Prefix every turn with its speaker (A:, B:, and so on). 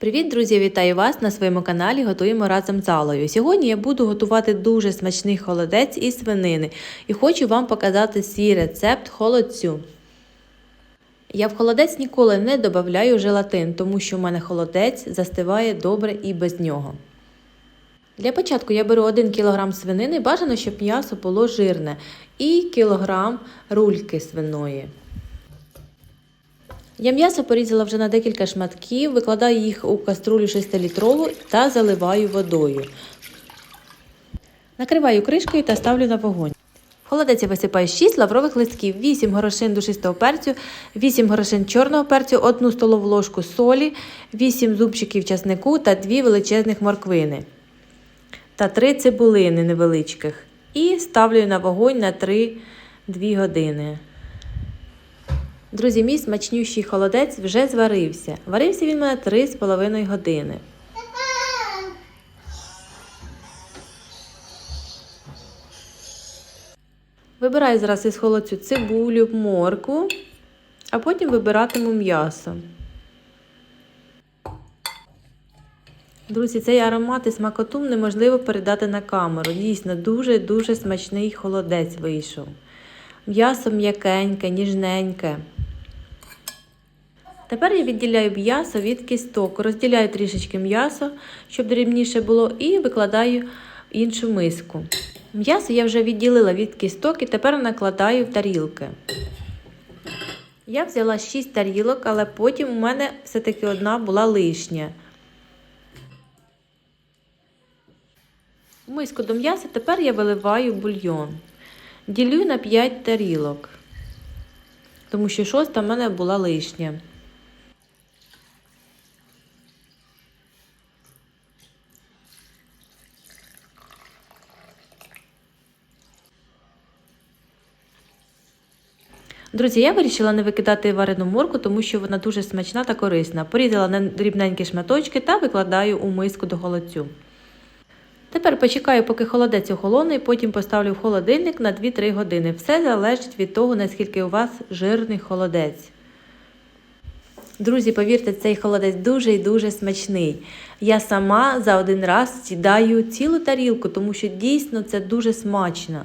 A: Привіт, друзі! Вітаю вас на своєму каналі Готуємо разом з Алою. Сьогодні я буду готувати дуже смачний холодець із свинини і хочу вам показати свій рецепт холодцю. Я в холодець ніколи не додаю желатин, тому що в мене холодець застиває добре і без нього. Для початку я беру 1 кг свинини, бажано, щоб м'ясо було жирне, і кілограм рульки свиної. Я м'ясо порізала вже на декілька шматків, викладаю їх у каструлю 6-літрову та заливаю водою. Накриваю кришкою та ставлю на вогонь. В холодець я висипаю 6 лаврових листків, 8 горошин душистого перцю, 8 горошин чорного перцю, 1 столову ложку солі, 8 зубчиків часнику та 2 величезних морквини та 3 цибулини невеличких. І ставлю на вогонь на 3-2 години. Друзі, мій смачнющий холодець вже зварився. Варився він у мене 3,5 години. Вибираю зараз із холодцю цибулю, морку, а потім вибиратиму м'ясо. Друзі, цей аромат і смакоту неможливо передати на камеру. Дійсно, дуже-дуже смачний холодець вийшов. М'ясо м'якеньке, ніжненьке. Тепер я відділяю м'ясо від кісток, розділяю трішечки м'ясо, щоб дрібніше було, і викладаю в іншу миску. М'ясо я вже відділила від кісток і тепер накладаю в тарілки. Я взяла 6 тарілок, але потім у мене все-таки одна була лишня. В миску до м'яса тепер я виливаю бульйон. Ділю на 5 тарілок, тому що шоста в мене була лишня. Друзі, я вирішила не викидати варену морку, тому що вона дуже смачна та корисна. Порізала на дрібненькі шматочки та викладаю у миску до холодцю. Тепер почекаю, поки холодець охолоне, і потім поставлю в холодильник на 2-3 години. Все залежить від того, наскільки у вас жирний холодець. Друзі, повірте, цей холодець дуже і дуже смачний. Я сама за один раз сідаю цілу тарілку, тому що дійсно це дуже смачно.